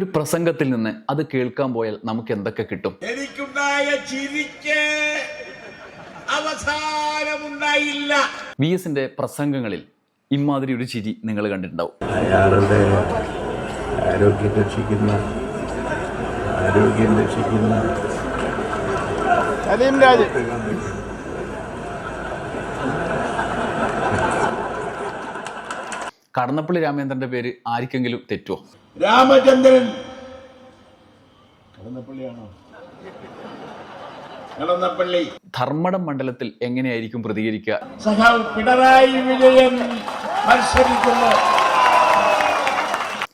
ഒരു പ്രസംഗത്തിൽ നിന്ന് അത് കേൾക്കാൻ പോയാൽ നമുക്ക് എന്തൊക്കെ കിട്ടും? എനിക്കുണ്ടായ ചിരിക്ക് അവസാനമുണ്ടായില്ല. വി എസിന്റെ പ്രസംഗങ്ങളിൽ ഇമാതിരി ഒരു ചിരി നിങ്ങൾ കണ്ടിട്ടുണ്ടാവും. അയാളുടെ ആരോഗ്യം രക്ഷിക്കുന്ന ആരോഗ്യം രക്ഷിക്കുന്ന സലീം രാജ്. കടന്നപ്പള്ളി രാമേന്ദ്രന്റെ പേര് ആർക്കെങ്കിലും തെറ്റുമോ രാമചന്ദ്രൻ. കടന്നപ്പള്ളിയാണോ? കടന്നപ്പള്ളി. ധർമ്മടം മണ്ഡലത്തിൽ എങ്ങനെയായിരിക്കും പ്രതികരിക്കുക? സഖാവ് പിണറായി വിജയൻ മത്സരിക്കുന്നു.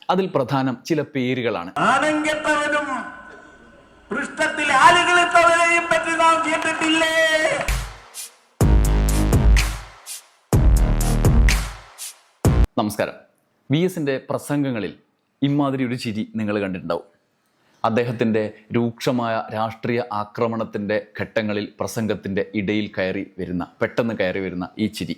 അതിൽ പ്രധാനം ചില പേരുകളാണ്. ആണങ്കെട്ടവനും പൃഷ്ഠത്തിൽ ആളുകളിട്ടവരെയും പറ്റി നാം കേട്ടിട്ടില്ലേ? നമസ്കാരം. വി എസിന്റെ പ്രസംഗങ്ങളിൽ ഇമാതിരി ഒരു ചിരി നിങ്ങൾ കണ്ടിട്ടുണ്ടാവും. അദ്ദേഹത്തിന്റെ രൂക്ഷമായ രാഷ്ട്രീയ ആക്രമണത്തിന്റെ ഘട്ടങ്ങളിൽ പ്രസംഗത്തിന്റെ ഇടയിൽ കയറി വരുന്ന പെട്ടെന്ന് കയറി വരുന്ന ഈ ചിരി.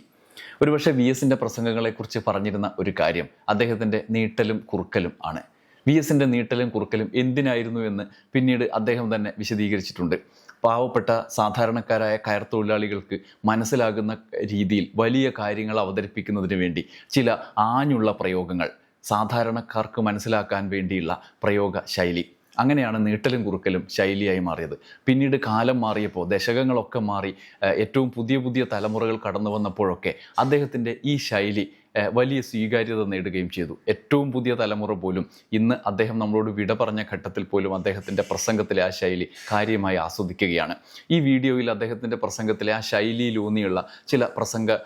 ഒരുപക്ഷെ വി എസിന്റെ പ്രസംഗങ്ങളെക്കുറിച്ച് പറഞ്ഞിരുന്ന ഒരു കാര്യം അദ്ദേഹത്തിന്റെ നീട്ടലും കുറുക്കലും ആണ്. വി എസിന്റെ നീട്ടലും കുറുക്കലും എന്തിനായിരുന്നു എന്ന് പിന്നീട് അദ്ദേഹം തന്നെ വിശദീകരിച്ചിട്ടുണ്ട്. പാവപ്പെട്ട സാധാരണക്കാരായ കയർ തൊഴിലാളികൾക്ക് മനസ്സിലാകുന്ന രീതിയിൽ വലിയ കാര്യങ്ങൾ അവതരിപ്പിക്കുന്നതിന് വേണ്ടി ചില ആഞ്ഞുള്ള പ്രയോഗങ്ങൾ സാധാരണക്കാർക്ക് മനസ്സിലാക്കാൻ വേണ്ടിയുള്ള പ്രയോഗ ശൈലി. അങ്ങനെയാണ് നീട്ടലും കുറുക്കലും ശൈലിയായി മാറിയത്. പിന്നീട് കാലം മാറിയപ്പോൾ ദശകങ്ങളൊക്കെ മാറി ഏറ്റവും പുതിയ പുതിയ തലമുറകൾ കടന്നു വന്നപ്പോഴൊക്കെ അദ്ദേഹത്തിന്റെ ഈ ശൈലി വലിയ സ്വീകാര്യത നേടുകയും ചെയ്തു. ഏറ്റവും പുതിയ തലമുറ പോലും ഇന്ന് അദ്ദേഹം നമ്മളോട് വിട പറഞ്ഞ ഘട്ടത്തിൽ പോലും അദ്ദേഹത്തിന്റെ പ്രസംഗത്തിലെ ആ ശൈലി കാര്യമായി ആസ്വദിക്കുകയാണ്. ഈ വീഡിയോയിൽ അദ്ദേഹത്തിന്റെ പ്രസംഗത്തിലെ ആ ശൈലിയിലൂന്നിയുള്ള ചില പ്രസംഗ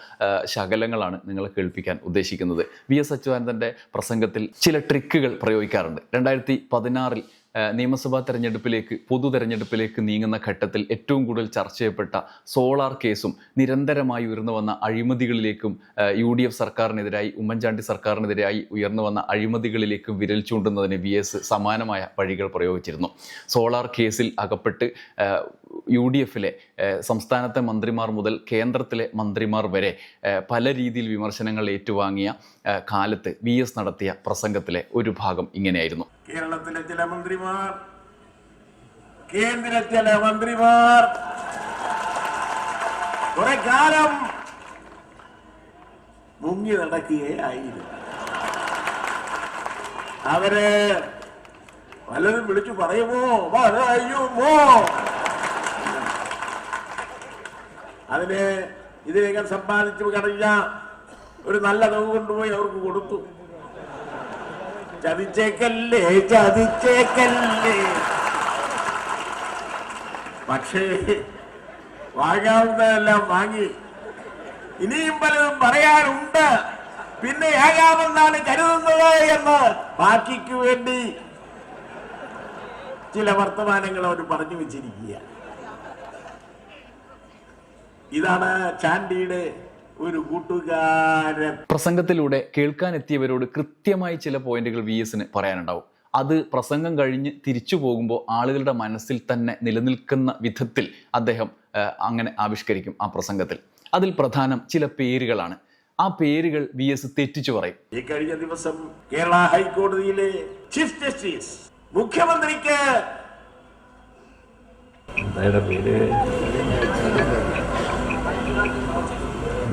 ശകലങ്ങളാണ് നിങ്ങളെ കേൾപ്പിക്കാൻ ഉദ്ദേശിക്കുന്നത്. വി എസ് അച്യുതാനന്ദന്റെ പ്രസംഗത്തിൽ ചില ട്രിക്കുകൾ പ്രയോഗിക്കാറുണ്ട്. രണ്ടായിരത്തി പതിനാറിൽ നിയമസഭാ തെരഞ്ഞെടുപ്പിലേക്ക് പൊതു തെരഞ്ഞെടുപ്പിലേക്ക് നീങ്ങുന്ന ഘട്ടത്തിൽ ഏറ്റവും കൂടുതൽ ചർച്ച ചെയ്യപ്പെട്ട സോളാർ കേസും നിരന്തരമായി ഉയർന്നു വന്ന അഴിമതികളിലേക്കും യു ഡി എഫ് സർക്കാരിനെതിരായി ഉമ്മൻചാണ്ടി സർക്കാരിനെതിരായി ഉയർന്നു വന്ന അഴിമതികളിലേക്കും വിരൽ ചൂണ്ടുന്നതിന് വി എസ് സമാനമായ വഴികൾ പ്രയോഗിച്ചിരുന്നു. സോളാർ കേസിൽ അകപ്പെട്ട് യു ഡി എഫിലെ സംസ്ഥാനത്തെ മന്ത്രിമാർ മുതൽ കേന്ദ്രത്തിലെ മന്ത്രിമാർ വരെ പല രീതിയിൽ വിമർശനങ്ങൾ ഏറ്റുവാങ്ങിയ കാലത്ത് വി എസ് നടത്തിയ പ്രസംഗത്തിലെ ഒരു ഭാഗം ഇങ്ങനെയായിരുന്നു. കേരളത്തിലെ ചില മന്ത്രിമാർ കേന്ദ്ര ചില മന്ത്രിമാർ കുറെ കാലം മുങ്ങി നടക്കുകയായിരുന്നു. അവർ പലരും വിളിച്ചു പറയുമോ പറയുമോ അതിന് ഇതിനകം സമ്പാദിച്ചു കഴിഞ്ഞ ഒരു നല്ല തുക കൊണ്ടുപോയി അവർക്ക് കൊടുത്തു. ചതിച്ചേക്കല്ലേ ചതിച്ചേക്കല്ലേ. പക്ഷേ വാങ്ങാവുന്നതെല്ലാം വാങ്ങി. ഇനിയും പലതും പറയാനുണ്ട്. പിന്നെ ഏകാമെന്നാണ് കരുതുന്നത് എന്ന് ബാക്കിക്ക് വേണ്ടി ചില വർത്തമാനങ്ങൾ അവർ പറഞ്ഞു വെച്ചിരിക്കുക ഇതാണ് ചാണ്ടിയുടെ ഒരു കൂട്ടുകാരൻ. പ്രസംഗത്തിലൂടെ കേൾക്കാനെത്തിയവരോട് കൃത്യമായി ചില പോയിന്റുകൾ വി എസിന് പറയാനുണ്ടാവും. അത് പ്രസംഗം കഴിഞ്ഞ് തിരിച്ചു പോകുമ്പോൾ ആളുകളുടെ മനസ്സിൽ തന്നെ നിലനിൽക്കുന്ന വിധത്തിൽ അദ്ദേഹം അങ്ങനെ ആവിഷ്കരിക്കും ആ പ്രസംഗത്തിൽ. അതിൽ പ്രധാനം ചില പേരുകളാണ്. ആ പേരുകൾ വി എസ് തെറ്റിച്ചു പറയും. ഈ കഴിഞ്ഞ ദിവസം കേരള ഹൈക്കോടതിയിലെ ചീഫ് ജസ്റ്റിസ് മുഖ്യമന്ത്രിക്ക്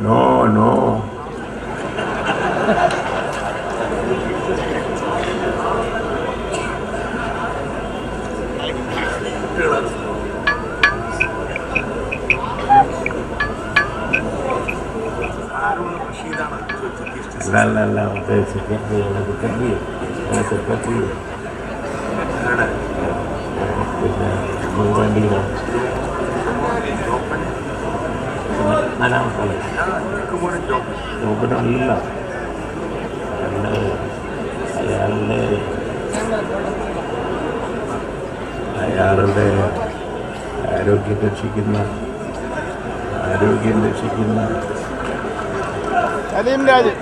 എന്തായുടെ പേര് നോ നോ അല്ല അല്ല അല്ല മറ്റേ സെക്രട്ടറി സെക്രട്ടറി സെക്രട്ടറി പിന്നെ നാലാമത്തെ ജോബിനല്ല അയാളുടെ അയാളുടെ ആരോഗ്യം രക്ഷിക്കുന്ന ആരോഗ്യം രക്ഷിക്കുന്ന സലീം രാജ്.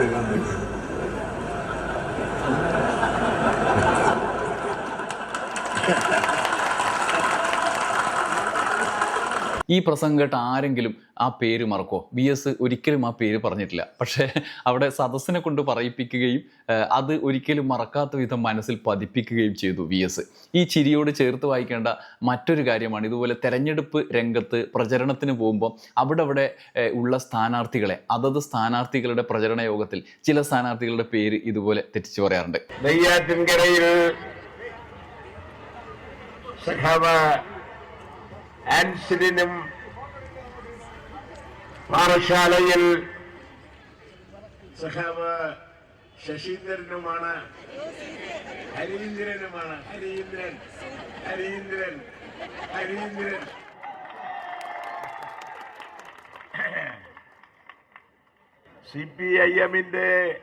ഈ പ്രസംഗം കേട്ട് ആരെങ്കിലും ആ പേര് മറക്കോ ബി എസ് ഒരിക്കലും ആ പേര് പറഞ്ഞിട്ടില്ല. പക്ഷേ അവിടെ സദസ്സിനെ കൊണ്ട് പറയിപ്പിക്കുകയും അത് ഒരിക്കലും മറക്കാത്ത വിധം മനസ്സിൽ പതിപ്പിക്കുകയും ചെയ്തു വി എസ് ഈ ചിരിയോട് ചേർത്ത് വായിക്കേണ്ട മറ്റൊരു കാര്യമാണ് ഇതുപോലെ തെരഞ്ഞെടുപ്പ് രംഗത്ത് പ്രചരണത്തിന് പോകുമ്പോൾ അവിടെ അവിടെ ഉള്ള സ്ഥാനാർത്ഥികളെ അതത് സ്ഥാനാർത്ഥികളുടെ പ്രചരണ യോഗത്തിൽ ചില സ്ഥാനാർത്ഥികളുടെ പേര് ഇതുപോലെ തെറ്റിച്ചു പറയാറുണ്ട്. ആൻസിലിനും പാറശാലയിൽ സഖാവ് ശശീന്ദ്രനുമാണ്. ഹരീന്ദ്രനുമാണ്. Harindran. Harindran. Harindran. C P I എമ്മിന്റെ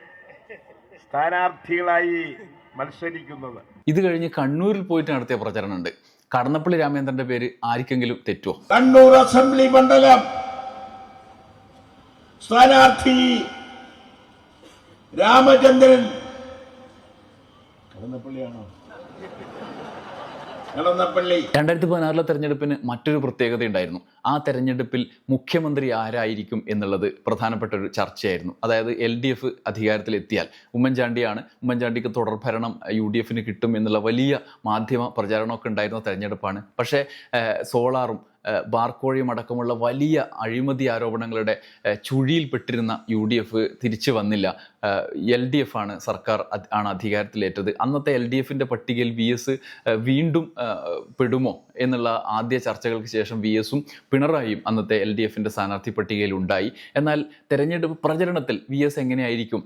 സ്ഥാനാർത്ഥികളായി മത്സരിക്കുന്നത്. ഇത് കഴിഞ്ഞ് കണ്ണൂരിൽ പോയിട്ട് നടത്തിയ പ്രചരണമുണ്ട് കടന്നപ്പള്ളി രാമേന്ദ്രന്റെ പേര് ആർക്കെങ്കിലും തെറ്റുമോ കണ്ണൂർ അസംബ്ലി മണ്ഡലം സ്ഥാനാർത്ഥി രാമചന്ദ്രൻ. കടന്നപ്പള്ളിയാണോ? കടന്നപ്പള്ളി രണ്ടായിരത്തി പതിനാറിലെ തെരഞ്ഞെടുപ്പിന് മറ്റൊരു പ്രത്യേകത ഉണ്ടായിരുന്നു. ആ തെരഞ്ഞെടുപ്പിൽ മുഖ്യമന്ത്രി ആരായിരിക്കും എന്നുള്ളത് പ്രധാനപ്പെട്ട ഒരു ചർച്ചയായിരുന്നു. അതായത് എൽ ഡി എഫ് അധികാരത്തിലെത്തിയാൽ ഉമ്മൻചാണ്ടിയാണ്. ഉമ്മൻചാണ്ടിക്ക് തുടർഭരണം യു ഡി എഫിന് കിട്ടും എന്നുള്ള വലിയ മാധ്യമ പ്രചാരണമൊക്കെ ഉണ്ടായിരുന്ന തെരഞ്ഞെടുപ്പാണ്. പക്ഷേ സോളാറും ബാർക്കോഴിയും അടക്കമുള്ള വലിയ അഴിമതി ആരോപണങ്ങളുടെ ചുഴിയിൽപ്പെട്ടിരുന്ന യു ഡി എഫ് തിരിച്ചു വന്നില്ല. എൽ ഡി എഫ് ആണ് സർക്കാർ ആണ് അധികാരത്തിലേറ്റത്. അന്നത്തെ എൽ ഡി എഫിന്റെ പട്ടികയിൽ വി എസ് വീണ്ടും പെടുമോ എന്നുള്ള ആദ്യ ചർച്ചകൾക്ക് ശേഷം വി എസും പിണറായിയും അന്നത്തെ എൽ ഡി എഫിന്റെ സ്ഥാനാർത്ഥി പട്ടികയിൽ ഉണ്ടായി. എന്നാൽ തെരഞ്ഞെടുപ്പ് പ്രചരണത്തിൽ വി എസ് എങ്ങനെയായിരിക്കും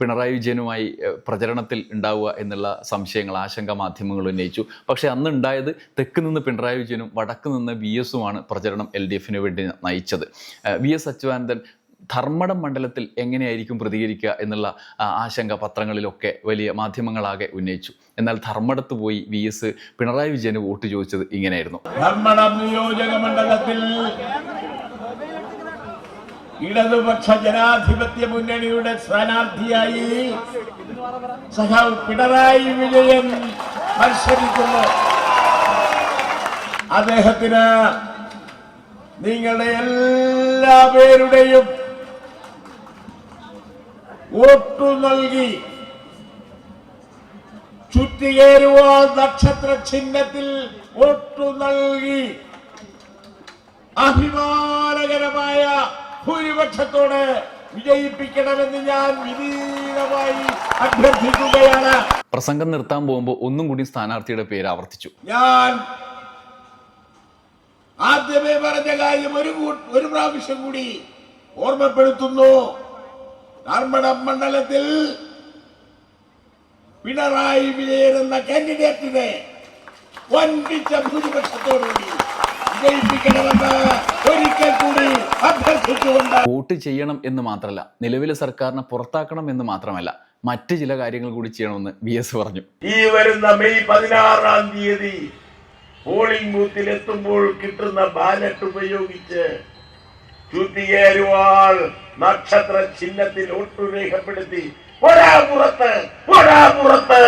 പിണറായി വിജയനുമായി പ്രചരണത്തിൽ ഉണ്ടാവുക എന്നുള്ള സംശയങ്ങൾ ആശങ്ക മാധ്യമങ്ങൾ ഉന്നയിച്ചു. പക്ഷേ അന്ന് ഉണ്ടായത് തെക്ക് നിന്ന് പിണറായി വിജയനും വടക്ക് നിന്ന് വി എസുമാണ് പ്രചരണം എൽ ഡി എഫിന് വേണ്ടി നയിച്ചത്. വി എസ് അച്യുതാനന്ദൻ ധർമ്മടം മണ്ഡലത്തിൽ എങ്ങനെയായിരിക്കും പ്രതികരിക്കുക എന്നുള്ള ആശങ്ക പത്രങ്ങളിലൊക്കെ വലിയ മാധ്യമങ്ങളാകെ ഉന്നയിച്ചു. എന്നാൽ ധർമ്മടത്ത് പോയി വി എസ് പിണറായി വിജയന് വോട്ട് ചോദിച്ചത് ഇങ്ങനെയായിരുന്നു. ധർമ്മടം നിയോജക മണ്ഡലത്തിൽ ഇടതുപക്ഷ ജനാധിപത്യ മുന്നണിയുടെ സ്ഥാനാർത്ഥിയായി സഖാവ് പിണറായി വിജയൻ മത്സരിക്കുന്നു. അദ്ദേഹത്തിന് നിങ്ങളുടെ എല്ലാ പേരുടെയും വോട്ടു നൽകി ചുറ്റിയേരുവാൻ നക്ഷത്ര ചിഹ്നത്തിൽ വോട്ടു നൽകി അഭിമാനകരമായ ഭൂരിപക്ഷത്തോടെ വിജയിപ്പിക്കണമെന്ന് ഞാൻ വിനീതമായി അഭ്യർത്ഥിക്കുകയാണ്. പ്രസംഗം നിർത്താൻ പോകുമ്പോൾ ഒന്നും കൂടി സ്ഥാനാർത്ഥിയുടെ പേര് ആവർത്തിച്ചു. ഞാൻ ആദ്യമേ പറഞ്ഞ കാര്യം ഒരു ഒരു പ്രാവശ്യം കൂടി ഓർമ്മപ്പെടുത്തുന്നു. ധർമ്മടം മണ്ഡലത്തിൽ പിണറായി വിജയൻ എന്ന കാൻഡിഡേറ്റിനെ വൻപിച്ച ഭൂരിപക്ഷത്തോടുകൂടി വിജയിപ്പിക്കണമെന്ന് ഒരിക്കൽ കൂടി അഭ്യർത്ഥിച്ചുകൊണ്ട് വോട്ട് ചെയ്യണം എന്ന് മാത്രമല്ല നിലവിലെ സർക്കാരിനെ പുറത്താക്കണം എന്ന് മാത്രമല്ല മറ്റ് ചില കാര്യങ്ങൾ കൂടി ചെയ്യണമെന്ന് വി എസ് പറഞ്ഞു. ഈ വരുന്ന മെയ് പതിനാറാം തീയതി പോളിംഗ് ബൂത്തിൽ എത്തുമ്പോൾ കിട്ടുന്ന ബാലറ്റ് ഉപയോഗിച്ച് ചുറ്റിയേരുവാൾ നക്ഷത്ര ചിഹ്നത്തിൽ ഒട്ടു രേഖപ്പെടുത്തി പുറത്ത് പുറത്ത്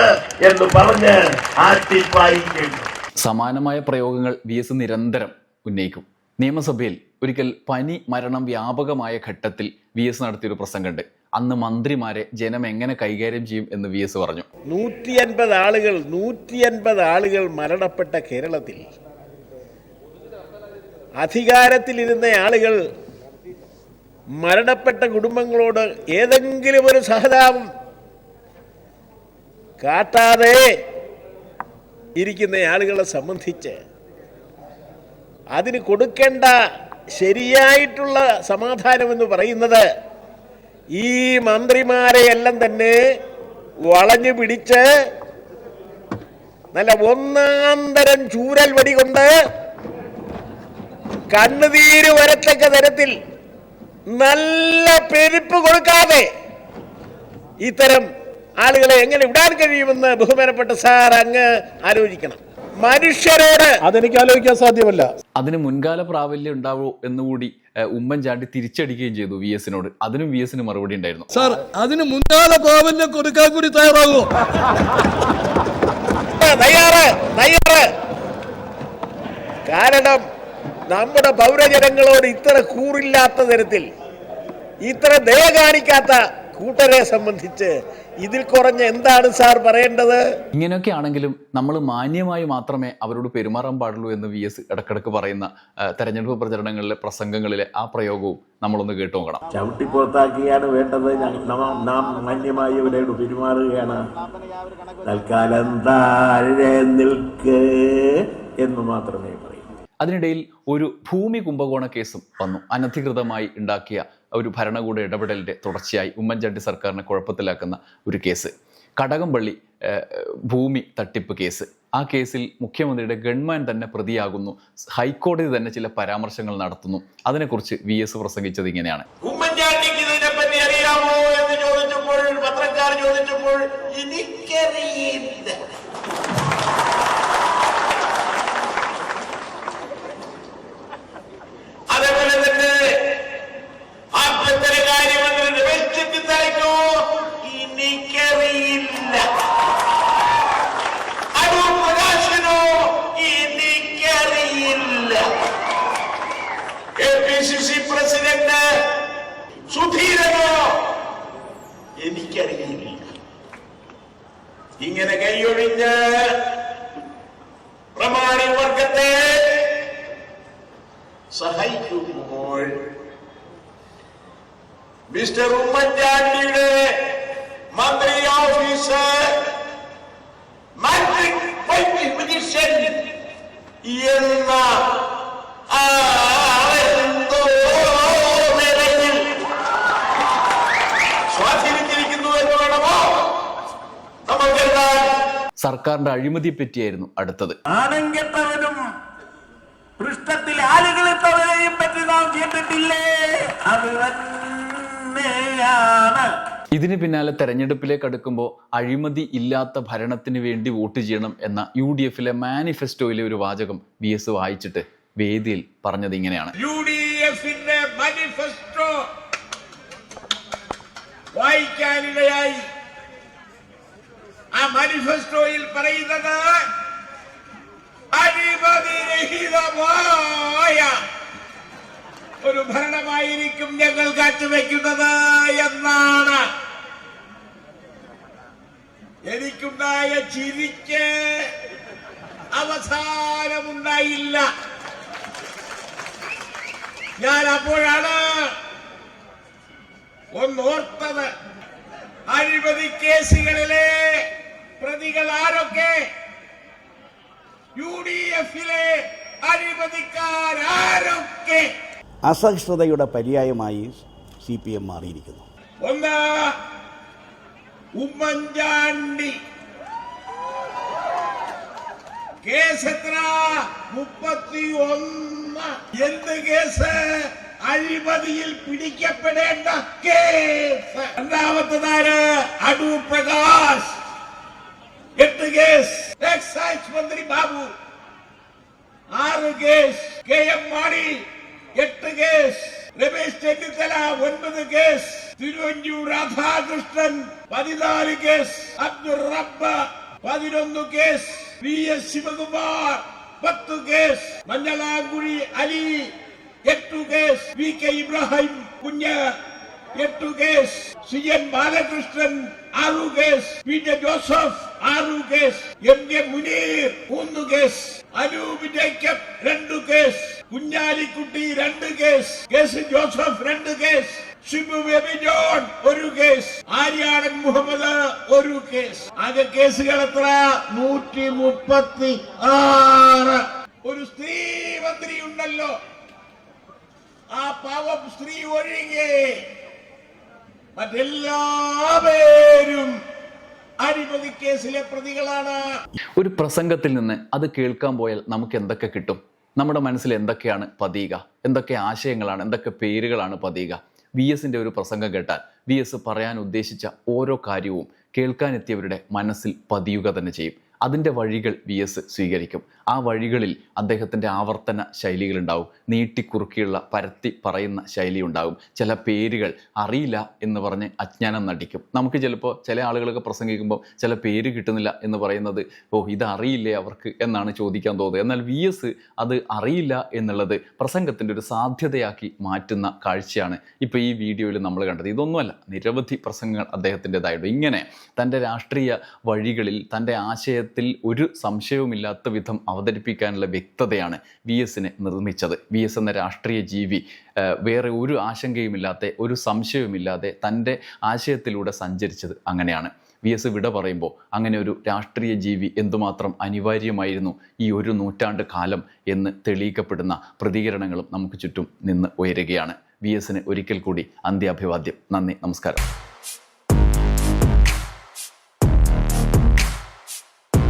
എന്ന് പറഞ്ഞ് ആട്ടിപ്പായിക്കുന്നു സമാനമായ പ്രയോഗങ്ങൾ വി എസ് നിരന്തരം ഉന്നയിക്കും. നിയമസഭയിൽ ഒരിക്കൽ പനി മരണം വ്യാപകമായ ഘട്ടത്തിൽ വി എസ് നടത്തിയൊരു പ്രസംഗമുണ്ട്. അന്ന് മന്ത്രിമാരെ ജനം എങ്ങനെ കൈകാര്യം ചെയ്യും എന്ന് വി എസ് പറഞ്ഞു. നൂറ്റി അൻപത് ആളുകൾ നൂറ്റി അൻപത് ആളുകൾ മരണപ്പെട്ട കേരളത്തിൽ അധികാരത്തിലിരുന്ന ആളുകൾ മരണപ്പെട്ട കുടുംബങ്ങളോട് ഏതെങ്കിലും ഒരു സഹതാപം കാട്ടാതെ ഇരിക്കുന്ന ആളുകളെ സംബന്ധിച്ച് അതിന് കൊടുക്കേണ്ട ശരിയായിട്ടുള്ള സമാധാനം എന്ന് പറയുന്നത് ഈ മന്ത്രിമാരെ എല്ലാം തന്നെ വളഞ്ഞു പിടിച്ച് നല്ല ഒന്നാന്തരം തരം ചൂരൽ വടി കൊണ്ട് കണ്ണുതീര് വരത്തക്ക തരത്തിൽ നല്ല പെരുപ്പ് കൊടുക്കാതെ ഇത്തരം ആളുകളെ എങ്ങനെ വിടാൻ കഴിയുമെന്ന് ബഹുമാനപ്പെട്ട സാർ അങ്ങ് ആലോചിക്കണം. മനുഷ്യരോട് അതെനിക്ക് ആലോചിക്കാൻ സാധ്യമല്ല. അതിന് മുൻകാല പ്രാബല്യം ഉണ്ടാവൂ എന്നുകൂടി ഉമ്മൻചാണ്ടി തിരിച്ചടിക്കുകയും ചെയ്തു വി എസിനോട് അതിനും വി എസിന് മറുപടി ഉണ്ടായിരുന്നു. സാർ അതിന് മുന്നാലെ പ്രാബല്യം കൊടുക്കാൻ കൂടി തയ്യാറാകുമോ? തയ്യാറ് തയ്യാറ്. കാരണം നമ്മുടെ പൗരജനങ്ങളോട് ഇത്ര കൂറില്ലാത്ത തരത്തിൽ ഇത്ര ദയ കാണിക്കാത്ത കൂട്ടരെ സംബന്ധിച്ച് ഇതിൽ കുറഞ്ഞ എന്താണ് സാർ പറയേണ്ടത്? ഇങ്ങനെയൊക്കെ ആണെങ്കിലും നമ്മൾ മാന്യമായി മാത്രമേ അവരോട് പെരുമാറാൻ പാടുള്ളൂ എന്ന് വി എസ് ഇടക്കിടക്ക് പറയുന്ന തെരഞ്ഞെടുപ്പ് പ്രചരണങ്ങളിലെ പ്രസംഗങ്ങളിലെ ആ പ്രയോഗവും നമ്മളൊന്ന് കേട്ടു നോക്കണം. ചവിട്ടി പുറത്താക്കുകയാണ് വേണ്ടത്. നാം മാന്യമായി അവരോട് പെരുമാറുകയാണ്. തൽക്കാലം താഴെ നിൽക്ക് എന്ന് മാത്രമേ പറയൂ. അതിനിടയിൽ ഒരു ഭൂമി കുംഭകോണ കേസും വന്നു. അനധികൃതമായി ഉണ്ടാക്കിയ ഒരു ഭരണകൂട ഇടപെടലിന്റെ തുടർച്ചയായി ഉമ്മൻചാണ്ടി സർക്കാരിനെ കുഴപ്പത്തിലാക്കുന്ന ഒരു കേസ്. കടകംപള്ളി ഭൂമി തട്ടിപ്പ് കേസ്. ആ കേസിൽ മുഖ്യമന്ത്രിയുടെ ഗൺമാൻ തന്നെ പ്രതിയാകുന്നു. ഹൈക്കോടതി തന്നെ ചില പരാമർശങ്ങൾ നടത്തുന്നു. അതിനെക്കുറിച്ച് വി എസ് പ്രസംഗിച്ചത് ഇങ്ങനെയാണ്. ഉമ്മൻചാണ്ടിക്ക് ഇതിനെപ്പറ്റി അറിയാമോ എന്ന് ചോദിച്ചപ്പോൾ ചോദിച്ചപ്പോൾ ഇങ്ങനെ കൈയൊഴിഞ്ഞ് പ്രമാണി വർഗത്തെ സഹായിക്കുമ്പോൾ മിസ്റ്റർ ഉമ്മൻചാണ്ടിയുടെ മന്ത്രി ഓഫീസ് മാട്രിക് മജിഷ്യൻ എന്ന ആ സർക്കാരിന്റെ അഴിമതിയെ പറ്റിയായിരുന്നു അടുത്തത്. പൃഷ്ഠത്തിൽ പറ്റി നാം കേട്ടിട്ടില്ലേ? അത് തന്നെയാണ്. ഇതിന് പിന്നാലെ തെരഞ്ഞെടുപ്പിലേക്ക് അടുക്കുമ്പോൾ അഴിമതി ഇല്ലാത്ത ഭരണത്തിന് വേണ്ടി വോട്ട് ചെയ്യണം എന്ന യു ഡി എഫിലെ മാനിഫെസ്റ്റോയിലെ ഒരു വാചകം വി എസ് വായിച്ചിട്ട് വേദിയിൽ പറഞ്ഞത് ഇങ്ങനെയാണ്. യു ഡി എഫിന്റെ മാനിഫെസ്റ്റോ വായിക്കാനിടയായി ആ മാനിഫെസ്റ്റോയിൽ പറയുന്നത് അഴിമതിരഹിതമായ ഒരു ഭരണമായിരിക്കും ഞങ്ങൾ കാഴ്ചവെക്കുന്നത് എന്നാണ്. എനിക്കുണ്ടായ ചിരിക്ക് അവസാനമുണ്ടായില്ല. ഞാൻ അപ്പോഴാണ് ഒന്നോർത്തത്. അഴിമതി കേസുകളിലെ പ്രതികൾ ആരൊക്കെ? യു ഡി എഫിലെ അഴിമതിക്കാരൊക്കെ അസഹിഷ്ണുതയുടെ പര്യായമായി സി പി എം മാറിയിരിക്കുന്നു. ഒന്ന് ഉമ്മൻചാണ്ടി. കേസ് എത്ര? മുപ്പത്തി ഒന്ന് എന്ത് കേസ്? അഴിമതിയിൽ പിടിക്കപ്പെടേണ്ട കേസ്. രണ്ടാമത്തതാണ് അടൂർ പ്രകാശ്. എട്ട് കേസ് എക്സൈസ് മന്ത്രി ബാബു ആറ് കേസ് കെ എം മാണി എട്ട് കേസ് രമേശ് ചെന്നിത്തല ഒൻപത് കേസ് തിരുവഞ്ചൂർ രാധാകൃഷ്ണൻ പതിനാല് കേസ് അബ്ദുൾ റബ്ബ് പതിനൊന്ന് കേസ് പി എസ് ശിവകുമാർ പത്ത് കേസ് മഞ്ഞളാങ്കുഴി അലി എട്ടു കേസ് വി കെ ഇബ്രാഹിം കുഞ്ഞ് എട്ടു കേസ് സി എൻ ബാലകൃഷ്ണൻ ആറു കേസ് പി ജെ ജോസഫ് ആറു കേസ് എം കെ മുനീർ മൂന്ന് കേസ് അനൂപ് ജേക്കബ് രണ്ടു കേസ് കുഞ്ഞാലിക്കുട്ടി രണ്ട് കേസ് കേസ് ജോസഫ് രണ്ട് കേസ് ഷിബു ബേബി ജോൺ ഒരു കേസ് ആര്യാടൻ മുഹമ്മദ് ഒരു കേസ് ആകെ കേസുകൾ എത്ര? നൂറ്റി മുപ്പത്തി ആറ് ഒരു സ്ത്രീ മന്ത്രി ഉണ്ടല്ലോ ആ പാവം സ്ത്രീ ഒഴികെ മറ്റെല്ലാവരും അഴിമതി കേസിലെ പ്രതികളാണ്. ഒരു പ്രസംഗത്തിൽ നിന്ന് അത് കേൾക്കാൻ പോയാൽ നമുക്ക് എന്തൊക്കെ കിട്ടും? നമ്മുടെ മനസ്സിൽ എന്തൊക്കെയാണ് പതിയുക എന്തൊക്കെ ആശയങ്ങളാണ്? എന്തൊക്കെ പേരുകളാണ് പതിയുക വി എസിന്റെ ഒരു പ്രസംഗം കേട്ടാൽ വി എസ് പറയാൻ ഉദ്ദേശിച്ച ഓരോ കാര്യവും കേൾക്കാനെത്തിയവരുടെ മനസ്സിൽ പതിയുക തന്നെ ചെയ്യും. അതിന്റെ വഴികൾ വി എസ് സ്വീകരിക്കും. ആ വഴികളിൽ അദ്ദേഹത്തിന്റെ ആവർത്തന ശൈലികളുണ്ടാവും. നീട്ടിക്കുറുക്കിയുള്ള പരത്തി പറയുന്ന ശൈലി ഉണ്ടാവും ചില പേരുകൾ അറിയില്ല എന്ന് പറഞ്ഞ് അജ്ഞാനം നടിക്കും. നമുക്ക് ചിലപ്പോൾ ചില ആളുകളൊക്കെ പ്രസംഗിക്കുമ്പോൾ ചില പേര് കിട്ടുന്നില്ല എന്ന് പറയുന്നത് ഓ ഇത് അറിയില്ലേ അവർക്ക്? എന്നാണ് ചോദിക്കാൻ തോന്നുന്നത്. എന്നാൽ വി എസ് അത് അറിയില്ല എന്നുള്ളത് പ്രസംഗത്തിന്റെ ഒരു സാധ്യതയാക്കി മാറ്റുന്ന കാഴ്ചയാണ് ഇപ്പോൾ ഈ വീഡിയോയിൽ നമ്മൾ കണ്ടത്. ഇതൊന്നുമല്ല നിരവധി പ്രസംഗങ്ങൾ അദ്ദേഹത്തിന്റെതായിട്ട് ഇങ്ങനെ തന്റെ രാഷ്ട്രീയ വഴികളിൽ തന്റെ ആശയത്തിൽ ഒരു സംശയവുമില്ലാത്ത വിധം അവതരിപ്പിക്കാനുള്ള വ്യക്തതയാണ് വി എസിനെ നിർമ്മിച്ചത്. വി എസ് എന്ന രാഷ്ട്രീയ ജീവി വേറെ ഒരു ആശങ്കയുമില്ലാതെ ഒരു സംശയവുമില്ലാതെ തന്റെ ആശയത്തിലൂടെ സഞ്ചരിച്ചത് അങ്ങനെയാണ്. വി എസ് വിട പറയുമ്പോൾ അങ്ങനെ ഒരു രാഷ്ട്രീയ ജീവി എന്തുമാത്രം അനിവാര്യമായിരുന്നു ഈ ഒരു നൂറ്റാണ്ട് കാലം എന്ന് തെളിയിക്കപ്പെടുന്ന പ്രതികരണങ്ങളും നമുക്ക് ചുറ്റും നിന്ന് ഉയരുകയാണ്. വി എസിന് ഒരിക്കൽ കൂടി അന്ത്യാഭിവാദ്യം. നന്ദി നമസ്കാരം.